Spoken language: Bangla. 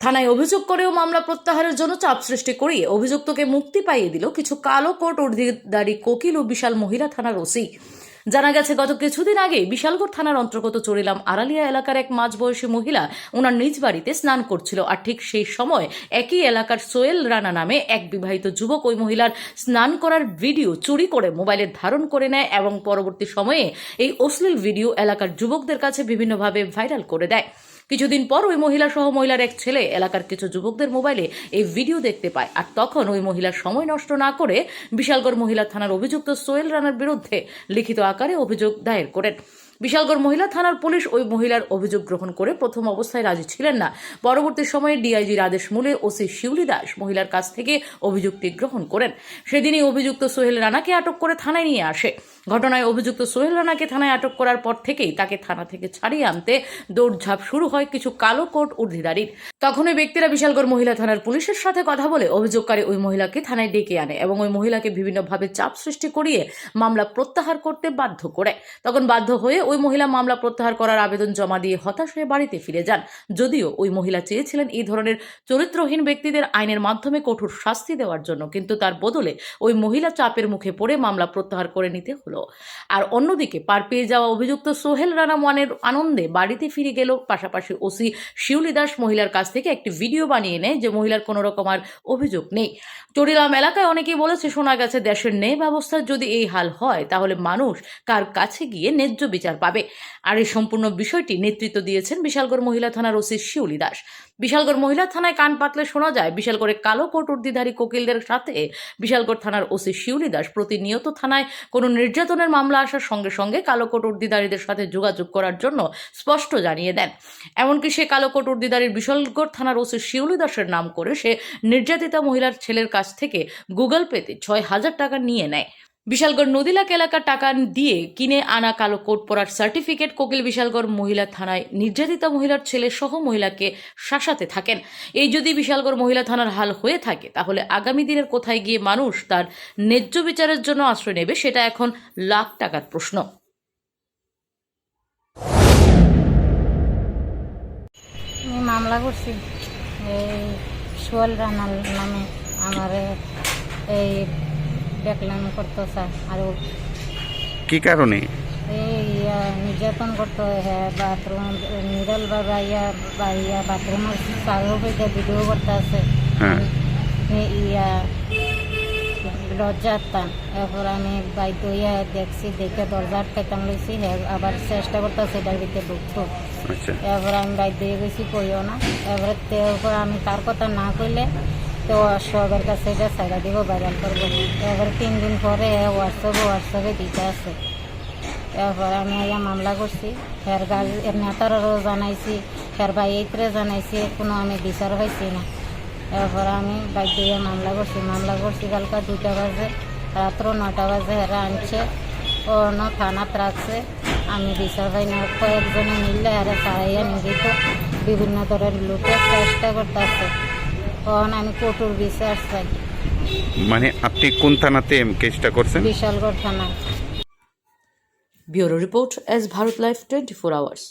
থানায় অভিযোগ করেও মামলা প্রত্যাহারের জন্য চাপ সৃষ্টি করিয়ে অভিযুক্তকে মুক্তি পাইয়ে দিল কিছু কালো কোট অধিকারী কোকিল ও বিশাল মহিলা থানার ওসি। জানা গেছে, গত কিছুদিন আগে বিশালগড় থানার অন্তর্গত চড়িলাম আড়ালিয়া এলাকার এক মাঝবয়সী মহিলা ওনার নিজ বাড়িতে স্নান করছিল আর ঠিক সেই সময় একই এলাকার সোয়েল রানা নামে এক বিবাহিত যুবক ওই মহিলার স্নান করার ভিডিও চুরি করে মোবাইলে ধারণ করে নেয় এবং পরবর্তী সময়ে এই অশ্লীল ভিডিও এলাকার যুবকদের কাছে বিভিন্নভাবে ভাইরাল করে দেয়। কিছুদিন পর ওই মহিলা সহ মহিলার এক ছেলে এলাকার কিছু যুবকদের মোবাইলে এই ভিডিও দেখতে পায়। আর তখন ওই মহিলার সময় নষ্ট না করে বিশালগড় মহিলা থানার অভিযুক্ত সোহেল রানার বিরুদ্ধে লিখিত আকারে অভিযোগ দায়ের করেন। বিশালগড় মহিলা থানার পুলিশ ওই মহিলার অভিযোগ গ্রহণ করে প্রথম অবস্থায় রাজি ছিলেন না। পরবর্তী সময়ে ডিআইজির আদেশ মূলে, ওসি শিউলি দাস মহিলার কাছ থেকে অভিযোগটি গ্রহণ করেন। সেদিনই অভিযুক্ত সোহেল রানাকে আটক করে থানায় নিয়ে আসে। ঘটনায় অভিযুক্ত সোহেল রানাকে থানায় আটক করার পর থেকেই তাকে থানা থেকে ছাড়িয়ে আনতে দৌড়ঝাঁপ শুরু হয় কিছু কালো কোট ঊর্ধ্বধারীর তখন ওই ব্যক্তিরা বিশালগড় মহিলা থানার পুলিশের সাথে কথা বলে অভিযোগকারী ওই মহিলাকে থানায় ডেকে আনে এবং ওই মহিলাকে বিভিন্নভাবে চাপ সৃষ্টি করিয়ে মামলা প্রত্যাহার করতে বাধ্য করে। তখন বাধ্য হয়ে ওই মহিলা মামলা প্রত্যাহার করার আবেদন জমা দিয়ে হতাশ হয়ে বাড়িতে ফিরে যান। যদিও ওই মহিলা চেয়েছিলেন এই ধরনের চরিত্রহীন ব্যক্তিদের আইনের মাধ্যমে কঠোর শাস্তি দেওয়ার জন্য, কিন্তু তার বদলে ওই মহিলা চাপের মুখে পড়ে মামলা প্রত্যাহার করে নিতে হলো। আর অন্যদিকে পার পেয়ে যাওয়া অভিযুক্ত সোহেল রানা ওয়ানের আনন্দে বাড়িতে ফিরে গেল পাশাপাশি ওসি শিউলি দাস মহিলার কাছ থেকে একটি ভিডিও বানিয়ে নেয় যে মহিলার কোনো রকম আর অভিযোগ নেই। চরিলাম এলাকায় অনেকেই বলেছে, শোনা গেছে দেশের ন্যায় ব্যবস্থার যদি এই হাল হয়, তাহলে মানুষ কার কাছে গিয়ে ন্যায্য বিচার পাবে? আর এই সম্পূর্ণ বিষয়টি নেতৃত্ব দিয়েছেন বিশালগড় মহিলা থানার ওসি শিউলি দাস। বিশালগড় মহিলা থানায় কান পাতলে শোনা যায়, বিশালগড়ে কালো কোট উর্দিধারী কোকিলদের সাথে বিশালগড় থানার ওসি শিউলি দাস প্রতিনিয়ত থানায় কোনো নির্যাতনের মামলা আসার সঙ্গে সঙ্গে কালো কোট উর্দিধারীদের সাথে যোগাযোগ করার জন্য স্পষ্ট জানিয়ে দেন। এমনকি সে কালো কোট উর্দিধারীর বিশালগড় থানার ওসি শিউলি দাসের নাম করে সে নির্যাতিতা মহিলার ছেলের কাছ থেকে গুগল পেতে ছয় হাজার টাকা নিয়ে নেয়। বিশালগড় নদীলাক এলাকার টাকা দিয়ে কিনে আনা কালো কোট পরার সার্টিফিকেট কোকিল বিশালগড় মহিলা থানায় নির্যাতিতা মহিলার ছেলে সহ মহিলাকে শাসাতে থাকেন। এই যদি বিশালগড় মহিলা থানার হাল হয়ে থাকে, তাহলে আগামী দিনের কোথায় গিয়ে মানুষ তার ন্যায্য বিচারের জন্য আশ্রয় নেবে, সেটা এখন লাখ টাকার প্রশ্ন। মামলা করছি। এই সোহেল রানার নামে আমার এই দেখলাম করতো স্যার আর কি কারণে? এই ইয়া নির্যাতন করতো হ্যাঁ বাথরুম নিডল বা ইয়া বা ইয়া বাথরুমের চারো পেটে ভিডিও করতে আছে হ্যাঁ ইয়া লজ্জা আত্মান এরপর আমি বাইক ইয়া দেখছি দেখে দরজা আটকাইতাম লইছি হ্যাঁ আবার চেষ্টা করতেছে এটার ভিতরে ঢুকতো আচ্ছা। এরপর আমি বাইক দিয়ে গেছি কইও না। এরপরে তারপর আমি তার কথা না কইলে তো সবের কাছে এটা সাইডা দিব ভাইরাল করব। এবার তিন দিন পরে হোয়াটসঅ্যাপে হোয়াটসঅ্যাপে দিতে আছে। এরপর আমি আইয়া মামলা করছি। ফের গাড়ি এর নেতারও জানাইছি ফের বাইরে জানাইছি, কোনো আমি বিচার পাইছি না। এরপর আমি বাইক দিয়ে মামলা করছি মামলা করছি কালকা দুটা বাজে, রাত্র নটা বাজে এরা আনছে। অন্য থানাত রাখছে। আমি বিচার পাই না, কয়েকজনে মিললে এরা সারাইয়া নিগিত বিভিন্ন ধরনের লুটের চেষ্টা করতেছে। তখন আমি কঠোর বিচার চাই। মানে আপনি কোন থানাতে কেসটা করছেন? বিশালগড় থানা। Bureau report S Bharat life twenty four hours.